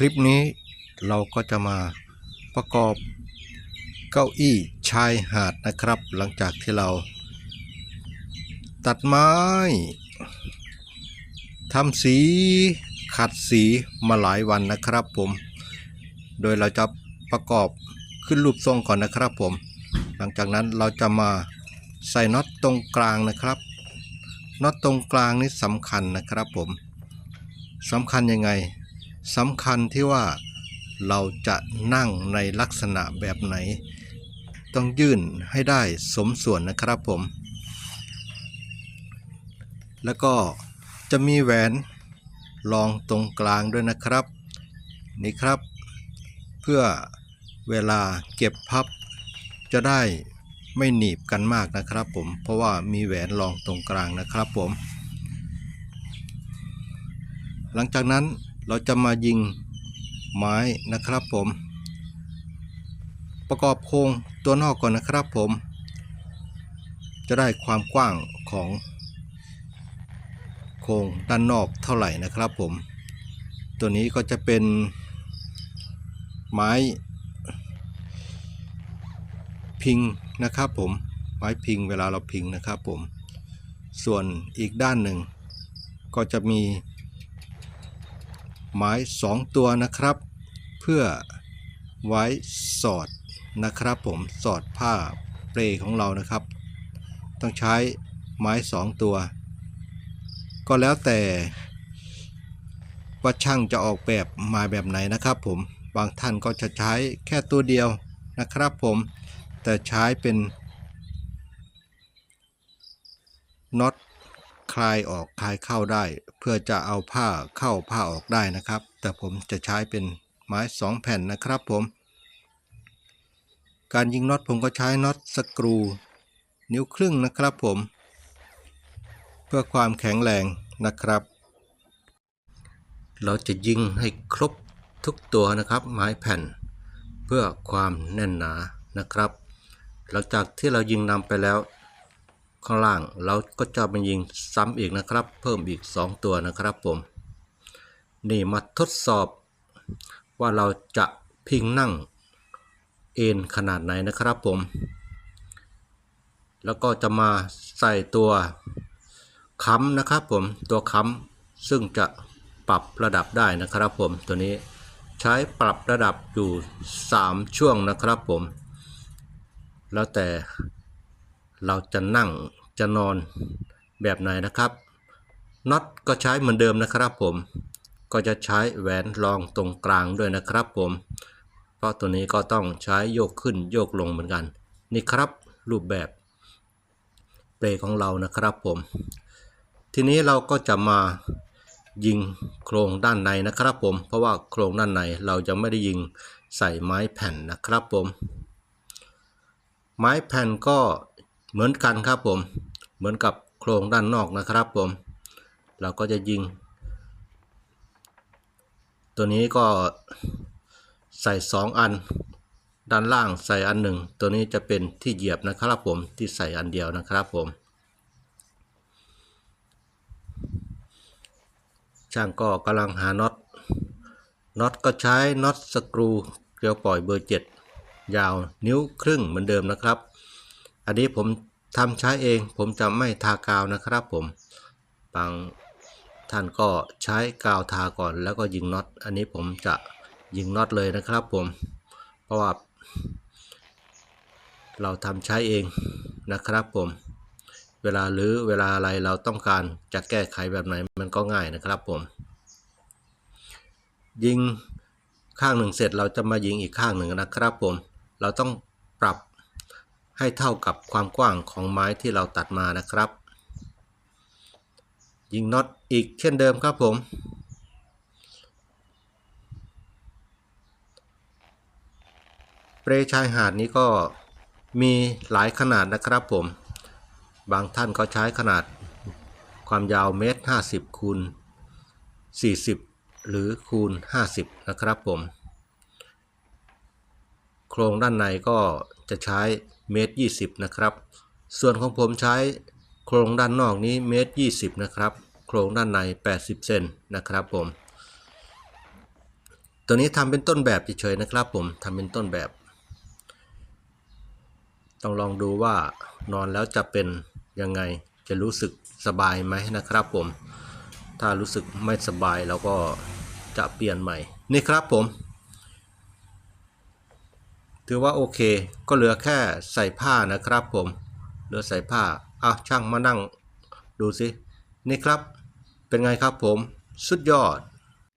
คลิปนี้เราก็จะมาประกอบเก้าอี้ชายหาดนะครับ หลังจากที่เรา ตัดไม้ทำสีขัดสีมาหลายวันนะครับผม โดยเราจะประกอบขึ้นรูปทรงก่อนนะครับผม หลังจากนั้นเราจะมาใส่น็อตตรงกลางนะครับน็อตตรงกลางนี่สำคัญนะครับผมสำคัญยังไง สำคัญที่ว่าเราจะนั่งในลักษณะแบบไหน ต้องยื่นให้ได้สมส่วนนะครับผม แล้วก็จะมีแหวนรองตรงกลางด้วยนะครับ นี่ครับ เพื่อเวลาเก็บพับจะได้ไม่หนีบกันมากนะครับผม เพราะว่ามีแหวนรองตรงกลางนะครับผม หลังจากนั้น เราจะมายิงไม้นะครับผม ประกอบโครงตัวนอกก่อนนะครับผม จะได้ความกว้างของโครงด้านนอกเท่าไหร่นะครับผม ตัวนี้ก็จะเป็นไม้พิงนะครับผมไม้พิงเวลาเราพิงนะครับผม ส่วนอีกด้านหนึ่งก็จะมี ไม้สองตัวนะครับ เพื่อไว้สอดนะครับ ผมสอดผ้าเปลของเรานะครับ ต้องใช้ไม้สองตัว ก็แล้วแต่ว่าช่างจะออกแบบมาแบบไหนนะครับ ผมบางท่านก็จะใช้แค่ตัวเดียวนะครับ ผมแต่ใช้เป็นน็อต คลายออกคลายเข้าได้ เพื่อจะเอาผ้าเข้าผ้าออกได้นะครับ แต่ผมจะใช้เป็นไม้สองแผ่นนะครับผม การยิงน็อตผมก็ใช้น็อตสกรู นิ้วครึ่งนะครับผม เพื่อความแข็งแรงนะครับ เราจะยิงให้ครบทุกตัวนะครับ ไม้แผ่น เพื่อความแน่นหนานะครับ หลังจากที่เรายิงนำไปแล้ว ข้างล่างเราก็จะมายิงซ้ำอีกนะครับ เพิ่มอีก 2 ตัวนะครับผม นี่มาทดสอบว่าเราจะพิงนั่งเอ็นขนาดไหนนะครับผม แล้วก็จะมาใส่ตัวค้ำนะครับผมตัวค้ำซึ่งจะปรับระดับได้นะครับผมตัวนี้ใช้ปรับระดับอยู่ 3 ช่วงนะครับผม แล้วแต่ เราจะนั่งจะนอนแบบไหนนะครับน็อตก็ใช้เหมือนเดิมนะครับผม ก็จะใช้แหวนรองตรงกลางด้วยนะครับผม เพราะตัวนี้ก็ต้องใช้โยกขึ้นโยกลงเหมือนกัน นี่ครับรูปแบบเปลของเรานะครับผม ทีนี้เราก็จะมายิงโครงด้านในนะครับผม เพราะว่าโครงด้านในเราจะไม่ได้ยิงใส่ไม้แผ่นนะครับผม ไม้แผ่นก็ เหมือนกันครับผม เหมือนกับโครงด้านนอกนะครับผม เราก็จะยิง ตัวนี้ก็ใส่ 2 อัน ด้านล่างใส่อันหนึ่ง ตัวนี้จะเป็นที่เหยียบนะครับผม ที่ใส่อันเดียวนะครับผม ช่างก็กำลังหาน็อต น็อตก็ใช้น็อตสกรูเกลียวปล่อยเบอร์ 7 ยาวนิ้วครึ่งเหมือนเดิมนะครับ อันนี้ผม ทำใช้เองผมจะไม่ทากาวนะครับผมบางท่านก็ใช้กาวทาก่อนแล้วก็ยิงน็อต อันนี้ผมจะยิงน็อตเลยนะครับผม เพราะว่า เราทำใช้เองนะครับผม เวลาหรือเวลาอะไรเราต้องการจะแก้ไขแบบไหนมันก็ง่ายนะครับผม ยิงข้างหนึ่งเสร็จเราจะมายิงอีกข้างหนึ่งนะครับผม เราต้องปรับ ให้เท่ากับความกว้างของไม้ที่เราตัดมานะครับ ยิงน็อตอีกเช่นเดิมครับผม เปรชายหาดนี้ก็มีหลายขนาดนะครับผม บางท่านก็ใช้ขนาดความยาวเมตร50คูณ40 หรือคูณ 50 นะครับผม ครงด้านในก็จะใช้เมตร20นะครับ ส่วนของผมใช้โครงด้านนอกนี้เมตร20นะครับ โครงด้านใน 80 เซนนะครับผม ตัวนี้ทำเป็นต้นแบบเฉยๆนะครับผมทำเป็นต้นแบบ ต้องลองดูว่านอนแล้วจะเป็นยังไงจะรู้สึกสบายไหมนะครับผม ถ้ารู้สึกไม่สบายเราก็จะเปลี่ยนใหม่ นี่ครับผม ถือว่าโอเคก็เหลือแค่ใส่ผ้านะครับผม เหลือใส่ผ้าอะช่างมานั่งดูสินี่ครับ เป็นไงครับผม สุดยอด